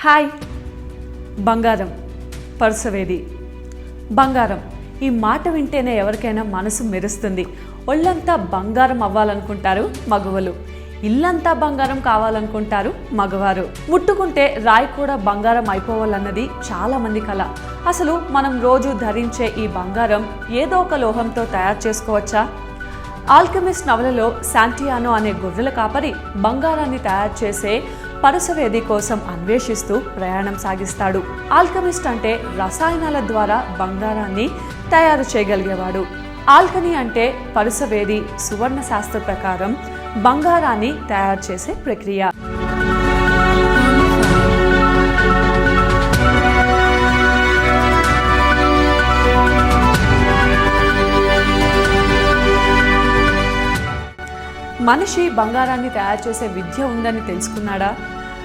Hi. బంగారం పరుసవేది. బంగారం ఈ మాట వింటేనే ఎవరికైనా మనసు మెరుస్తుంది. ఒళ్ళంతా బంగారం అవ్వాలనుకుంటారు మగవలు ఇల్లంతా బంగారం కావాలనుకుంటారు మగవారు. ముట్టుకుంటే రాయి కూడా బంగారం అయిపోవాలన్నది చాలామంది కళ కల. అసలు మనం రోజు ధరించే ఈ బంగారం ఏదో ఒక లోహంతో తయారు చేసుకోవచ్చా? ఆల్కెమిస్ట్ నవలలో శాంటియానో అనే గొర్రెల కాపరి బంగారాన్ని తయారు చేసే పరుసవేది కోసం అన్వేషిస్తూ ప్రయాణం సాగిస్తాడు. ఆల్కమిస్ట్ అంటే రసాయనాల ద్వారా బంగారాన్ని తయారు చేయగలిగేవాడు. ఆల్కనీ అంటే పరుసవేది సువర్ణ శాస్త్ర ప్రకారం బంగారాన్ని తయారు చేసే ప్రక్రియ. మనిషి బంగారాన్ని తయారు చేసే విద్య ఉందని తెలుసుకున్నాడా?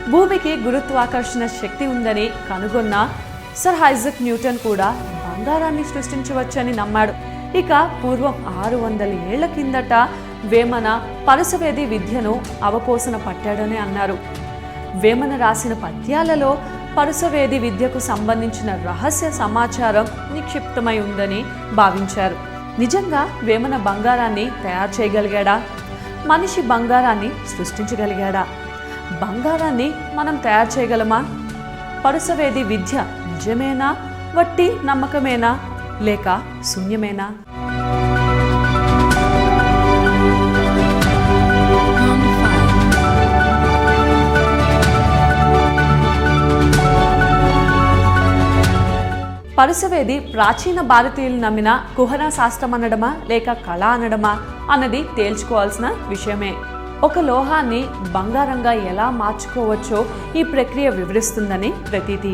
భూమికి గురుత్వాకర్షణ శక్తి ఉందని కనుగొన్న సర్ హైజక్ న్యూటన్ కూడా బంగారాన్ని సృష్టించవచ్చని నమ్మాడు. ఇక పూర్వం ఆరు వందల ఏళ్ళ కిందట వేమన పరసవేది విద్యను అవపోసన పట్టాడని అన్నారు. వేమన రాసిన పద్యాలలో పరుసవేది విద్యకు సంబంధించిన రహస్య సమాచారం నిక్షిప్తమై ఉందని భావించారు. నిజంగా వేమన బంగారాన్ని తయారు చేయగలిగాడా? మనిషి బంగారాన్ని సృష్టించగలిగాడా? బంగారాన్ని మనం తయారు చేయగలమా? పరుసవేది విద్య నిజమేనా? వట్టి నమ్మకమేనా? లేక శూన్యమేనా? పరుసవేది ప్రాచీన భారతీయులు నమ్మిన కుహన శాస్త్రం అనడమా? లేక కళ అనడమా? అన్నది తేల్చుకోవాల్సిన విషయమే. ఒక లోహాన్ని బంగారంగా ఎలా మార్చుకోవచ్చో ఈ ప్రక్రియ వివరిస్తుందని ప్రతీతి.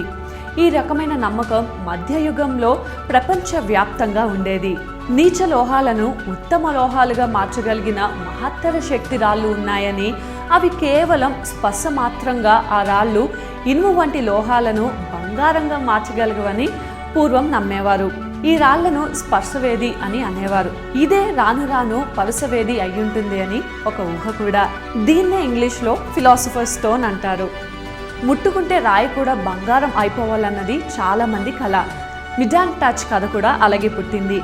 ఈ రకమైన నమ్మకం మధ్యయుగంలో ప్రపంచవ్యాప్తంగా ఉండేది. నీచ లోహాలను ఉత్తమ లోహాలుగా మార్చగలిగిన మహత్తర శక్తి రాళ్ళు ఉన్నాయని అవి కేవలం స్పర్శ మాత్రంగా ఆ రాళ్ళు ఇనుము వంటి లోహాలను బంగారంగా మార్చగలగవని పూర్వం నమ్మేవారు. ఈ రాళ్ళను స్పర్శవేది అని అనేవారు. ఇదే రాను రాను పరుసవేది అయ్యుంటుంది అని ఒక ఊహ కూడా. దీన్నే ఇంగ్లీష్లో ఫిలాసఫర్ స్టోన్ అంటారు. ముట్టుకుంటే రాయి కూడా బంగారం అయిపోవాలన్నది చాలామంది కళ మిడాన్ టచ్ కథ కూడా అలాగే పుట్టింది.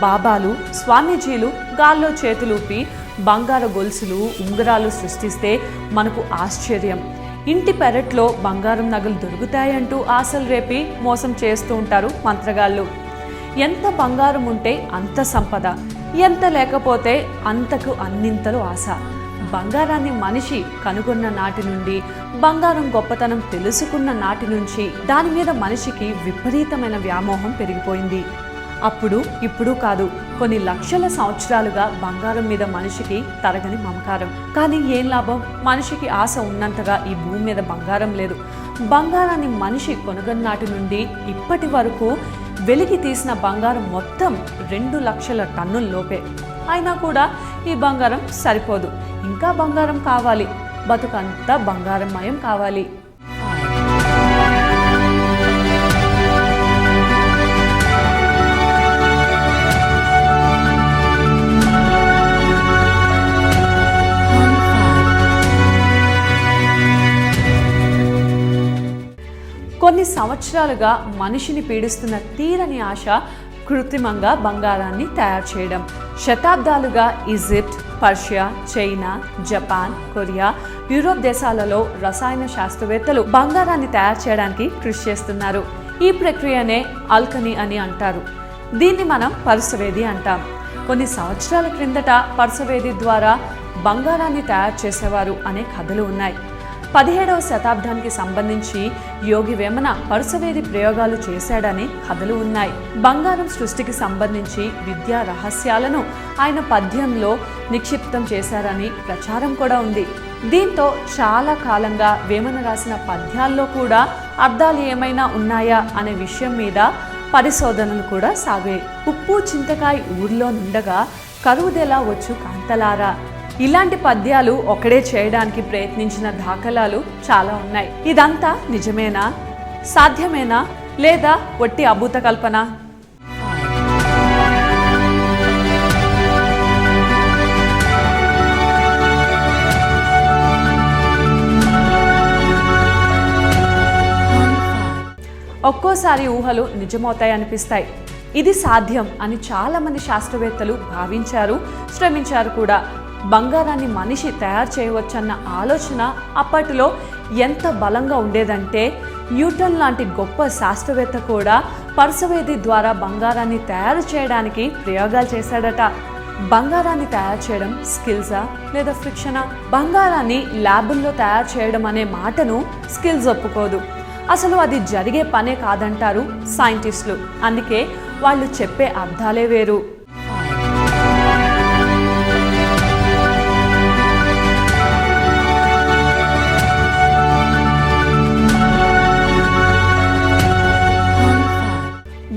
బాబాలు స్వామీజీలు గాల్లో చేతులూపి బంగారు గొలుసులు ఉంగరాలు సృష్టిస్తే మనకు ఆశ్చర్యం. ఇంటి పెరట్లో బంగారం నగలు దొరుకుతాయంటూ ఆశలు రేపి మోసం చేస్తూ ఉంటారు మంత్రగాళ్ళు. ఎంత బంగారం ఉంటే అంత సంపద ఎంత లేకపోతే అంతకు అన్నింతలు ఆశ. బంగారాన్ని మనిషి కనుగొన్న నాటి నుండి బంగారం గొప్పతనం తెలుసుకున్న నాటి నుంచి దాని మీద మనిషికి విపరీతమైన వ్యామోహం పెరిగిపోయింది. అప్పుడు ఇప్పుడు కాదు కొన్ని లక్షల సంవత్సరాలుగా బంగారం మీద మనిషికి తరగని మమకారం. కానీ ఏం లాభం? మనిషికి ఆశ ఉన్నంతగా ఈ భూమి మీద బంగారం లేదు. బంగారాన్ని మనిషి కొనుగొన్నాటి నుండి ఇప్పటి వరకు వెలికి తీసిన బంగారం మొత్తం రెండు లక్షల టన్నుల లోపే. అయినా కూడా ఈ బంగారం సరిపోదు. ఇంకా బంగారం కావాలి. బతుకంతా బంగారమయం కావాలి. కొన్ని సంవత్సరాలుగా మనిషిని పీడిస్తున్న తీరని ఆశ కృత్రిమంగా బంగారాన్ని తయారు చేయడం. శతాబ్దాలుగా Egypt Persia China Japan Korea Europe దేశాలలో రసాయన శాస్త్రవేత్తలు బంగారాన్ని తయారు చేయడానికి కృషి చేస్తున్నారు. ఈ ప్రక్రియనే అల్కనీ అని అంటారు. దీన్ని మనం పరుసవేది అంటాం. కొన్ని సంవత్సరాల క్రిందట పరుసవేది ద్వారా బంగారాన్ని తయారు చేసేవారు అనే కథలు ఉన్నాయి. పదిహేడవ శతాబ్దానికి సంబంధించి యోగి వేమన పరుసవేది ప్రయోగాలు చేశాడని కథలు ఉన్నాయి. బంగారం సృష్టికి సంబంధించి విద్యా రహస్యాలను ఆయన పద్యంలో నిక్షిప్తం చేశారని ప్రచారం కూడా ఉంది. దీంతో చాలా కాలంగా వేమన రాసిన పద్యాల్లో కూడా అర్థాలు ఏమైనా ఉన్నాయా అనే విషయం మీద పరిశోధనలు కూడా సాగాయి. ఉప్పు చింతకాయ ఊర్లో నుండగా కరువుదెలా వచ్చు కాంతలారా? ఇలాంటి పద్యాలు ఒకడే చేయడానికి ప్రయత్నించిన దాఖలాలు చాలా ఉన్నాయి. ఇదంతా నిజమేనా? సాధ్యమేనా? లేదా ఒట్టి అభూత కల్పన? ఒక్కోసారి ఊహలు నిజమవుతాయి అనిపిస్తాయి. ఇది సాధ్యం అని చాలామంది శాస్త్రవేత్తలు భావించారు శ్రమించారు కూడా. బంగారాన్ని మనిషి తయారు చేయవచ్చన్న ఆలోచన అప్పటిలో ఎంత బలంగా ఉండేదంటే న్యూటన్ లాంటి గొప్ప శాస్త్రవేత్త కూడా పర్సవేది ద్వారా బంగారాన్ని తయారు చేయడానికి ప్రయోగాలు చేశాడట. బంగారాన్ని తయారు చేయడం స్కిల్సా లేదా ఫ్రిక్షనా? బంగారాన్ని ల్యాబుల్లో తయారు చేయడం అనే మాటను స్కిల్స్ ఒప్పుకోదు. అసలు అది జరిగే పనే కాదంటారు సైంటిస్టులు. అందుకే వాళ్ళు చెప్పే అర్థాలే వేరు.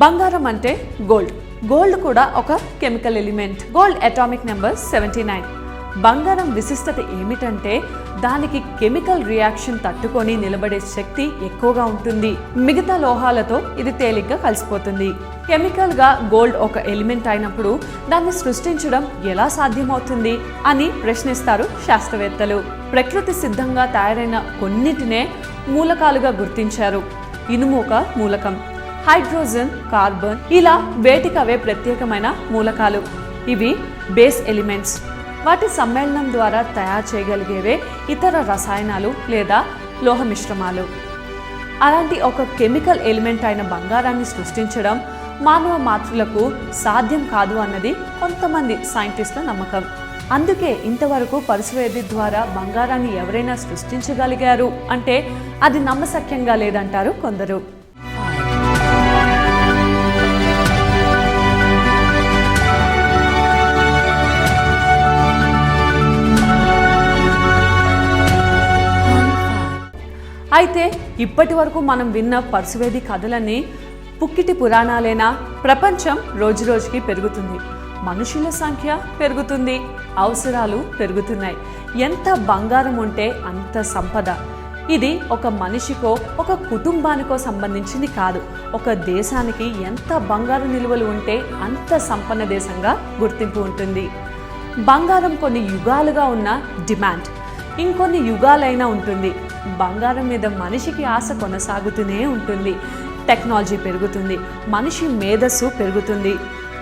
బంగారం అంటే గోల్డ్ గోల్డ్ కూడా ఒక chemical element gold atomic number seventy nine బంగారం విశిష్టత ఏమిటంటే దానికి కెమికల్ రియాక్షన్ తట్టుకొని నిలబడే శక్తి ఎక్కువగా ఉంటుంది. మిగతా లోహాలతో ఇది తేలిగ్గా కలిసిపోతుంది. కెమికల్గా గోల్డ్ ఒక ఎలిమెంట్ అయినప్పుడు దాన్ని సృష్టించడం ఎలా సాధ్యమవుతుంది అని ప్రశ్నిస్తారు శాస్త్రవేత్తలు. ప్రకృతి సిద్ధంగా తయారైన కొన్నిటినే మూలకాలుగా గుర్తించారు. ఇనుము ఒక మూలకం. హైడ్రోజన్ కార్బన్ ఇలా వేటికవే ప్రత్యేకమైన మూలకాలు. ఇవి బేస్ ఎలిమెంట్స్. వాటి సమ్మేళనం ద్వారా తయారు చేయగలిగేవే ఇతర రసాయనాలు లేదా లోహ మిశ్రమాలు అలాంటి ఒక కెమికల్ ఎలిమెంట్ అయిన బంగారాన్ని సృష్టించడం మానవ మాతృలకు సాధ్యం కాదు అన్నది కొంతమంది సైంటిస్టుల నమ్మకం. అందుకే ఇంతవరకు పరిశోధి ద్వారా బంగారాన్ని ఎవరైనా సృష్టించగలిగారు అంటే అది నమ్మశక్యంగా లేదంటారు కొందరు. ఇప్పటి వరకు మనం విన్న పరుసువేది కథలన్నీ పుక్కిటి పురాణాలేనా? ప్రపంచం రోజురోజుకి పెరుగుతుంది. మనుషుల సంఖ్య పెరుగుతుంది. అవసరాలు పెరుగుతున్నాయి. ఎంత బంగారం ఉంటే అంత సంపద. ఇది ఒక మనిషికో ఒక కుటుంబానికో సంబంధించింది కాదు. ఒక దేశానికి ఎంత బంగారు నిల్వలు ఉంటే అంత సంపన్న దేశంగా గుర్తింపు ఉంటుంది. బంగారం కొన్ని యుగాలుగా ఉన్న డిమాండ్. ఇంకొన్ని యుగాలైనా ఉంటుంది. బంగారం మీద మనిషికి ఆశ కొనసాగుతూనే ఉంటుంది. టెక్నాలజీ పెరుగుతుంది. మనిషి మేధస్సు పెరుగుతుంది.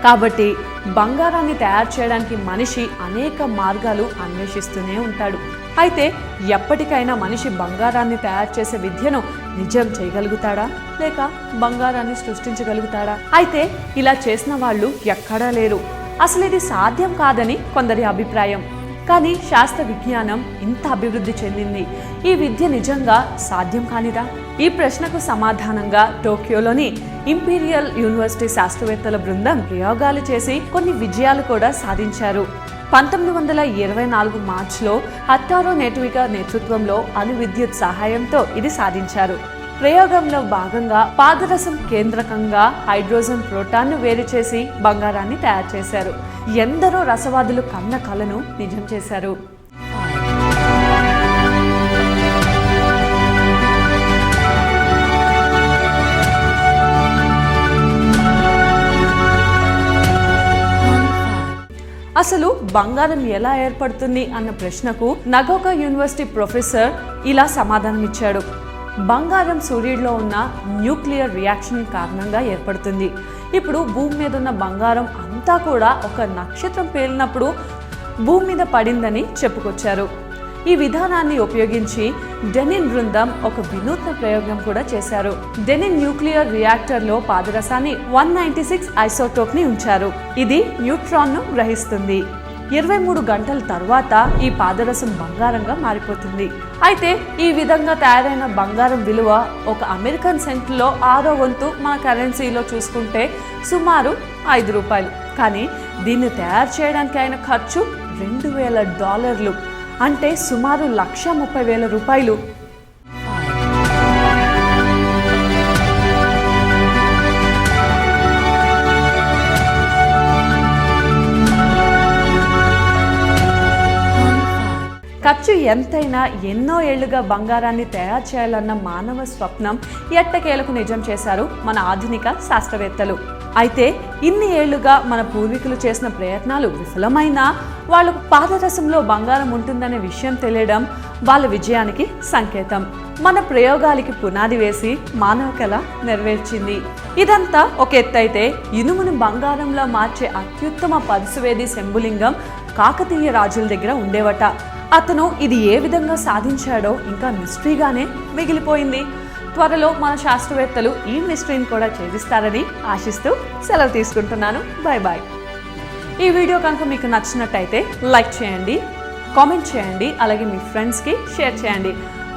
కాబట్టి బంగారాన్ని తయారు చేయడానికి మనిషి అనేక మార్గాలు అన్వేషిస్తూనే ఉంటాడు. అయితే ఎప్పటికైనా మనిషి బంగారాన్ని తయారు చేసే విద్యను నిజం చేయగలుగుతాడా? లేక బంగారాన్ని సృష్టించగలుగుతాడా? అయితే ఇలా చేసిన వాళ్ళు ఎక్కడా లేరు. అసలు ఇది సాధ్యం కాదని కొందరి అభిప్రాయం. కానీ శాస్త్ర విజ్ఞానం ఇంత అభివృద్ధి చెందింది. ఈ విద్య నిజంగా సాధ్యం కానిదా? ఈ ప్రశ్నకు సమాధానంగా టోక్యోలోని ఇంపీరియల్ యూనివర్సిటీ శాస్త్రవేత్తల బృందం ప్రయోగాలు చేసి కొన్ని విజయాలు కూడా సాధించారు. పంతొమ్మిది వందల ఇరవై నాలుగు మార్చిలో హత్తారో నేటివిక నేతృత్వంలో అణు విద్యుత్ సహాయంతో ఇది సాధించారు. ప్రయోగంలో భాగంగా పాదరసం కేంద్రకంగా హైడ్రోజన్ ప్రోటాన్ను వేరు చేసి బంగారాన్ని తయారు చేశారు. ఎందరో రసవాదులు కన్న కలను నిజం చేశారు. అసలు బంగారం ఎలా ఏర్పడుతుంది అన్న ప్రశ్నకు నగోకా యూనివర్సిటీ ప్రొఫెసర్ ఇలా సమాధానం ఇచ్చాడు బంగారం సూర్యుడిలో ఉన్న న్యూక్లియర్ రియాక్షన్ కారణంగా ఏర్పడుతుంది. ఇప్పుడు భూమి మీద ఉన్న బంగారం అంతా కూడా ఒక నక్షత్రం పేలినప్పుడు భూమి మీద పడిందని చెప్పుకొచ్చారు. ఈ విధానాన్ని ఉపయోగించి డెనిన్ బృందం ఒక వినూత్న ప్రయోగం కూడా చేశారు. డెనిన్ న్యూక్లియర్ రియాక్టర్లో పాదరసాన్ని వన్ నైన్టీ సిక్స్ ఐసోటోక్ని ఉంచారు. ఇది న్యూట్రాన్ను గ్రహిస్తుంది. ఇరవై మూడు గంటల తర్వాత ఈ పాదరసం బంగారంగా మారిపోతుంది. అయితే ఈ విధంగా తయారైన బంగారం విలువ ఒక అమెరికన్ సెంట్లో ఆరో వంతు మన కరెన్సీలో చూసుకుంటే సుమారు ఐదు రూపాయలు. కానీ దీన్ని తయారు చేయడానికి అయిన ఖర్చు రెండు వేల డాలర్లు. అంటే సుమారు లక్ష ముప్పై వేల రూపాయలు. ఖర్చు ఎంతైనా ఎన్నో ఏళ్ళుగా బంగారాన్ని తయారు చేయాలన్న మానవ స్వప్నం ఎట్టకేలకు నిజం చేశారు మన ఆధునిక శాస్త్రవేత్తలు. అయితే ఇన్ని ఏళ్ళుగా మన పూర్వీకులు చేసిన ప్రయత్నాలు విఫలమైనా వాళ్ళకు పాదరసంలో బంగారం ఉంటుందనే విషయం తెలియడం వాళ్ళ విజయానికి సంకేతం. మన ప్రయోగాలకి పునాది వేసి మానవ కళ నెరవేర్చింది. ఇదంతా ఒక ఎత్తైతే ఇనుమును బంగారంలో మార్చే అత్యుత్తమ పరుసువేది శంభులింగం కాకతీయ రాజుల దగ్గర ఉండేవట. అతను ఇది ఏ విధంగా సాధించాడో ఇంకా మిస్టరీగానే మిగిలిపోయింది. త్వరలో మన శాస్త్రవేత్తలు ఈ మిస్టరీని కూడా ఛేదిస్తారని ఆశిస్తూ సెలవు తీసుకుంటున్నాను. బాయ్ బాయ్ ఈ వీడియో కనుక మీకు నచ్చినట్టయితే లైక్ చేయండి కామెంట్ చేయండి అలాగే మీ ఫ్రెండ్స్కి షేర్ చేయండి.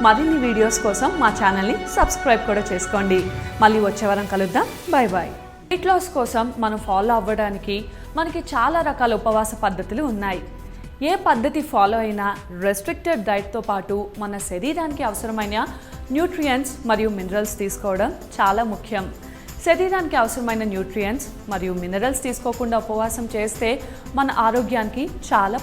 మరిన్ని వీడియోస్ కోసం మా ఛానల్ని సబ్స్క్రైబ్ కూడా చేసుకోండి. మళ్ళీ వచ్చే వారం కలుద్దాం. బాయ్ బాయ్ వెయిట్ లాస్ కోసం మనం ఫాలో అవ్వడానికి మనకి చాలా రకాల ఉపవాస పద్ధతులు ఉన్నాయి. ఏ పద్ధతి ఫాలో అయినా రెస్ట్రిక్టెడ్ డైట్తో పాటు మన శరీరానికి అవసరమైన న్యూట్రియంట్స్ మరియు మినరల్స్ తీసుకోవడం చాలా ముఖ్యం. శరీరానికి అవసరమైన న్యూట్రియంట్స్ మరియు మినరల్స్ తీసుకోకుండా ఉపవాసం చేస్తే మన ఆరోగ్యానికి చాలా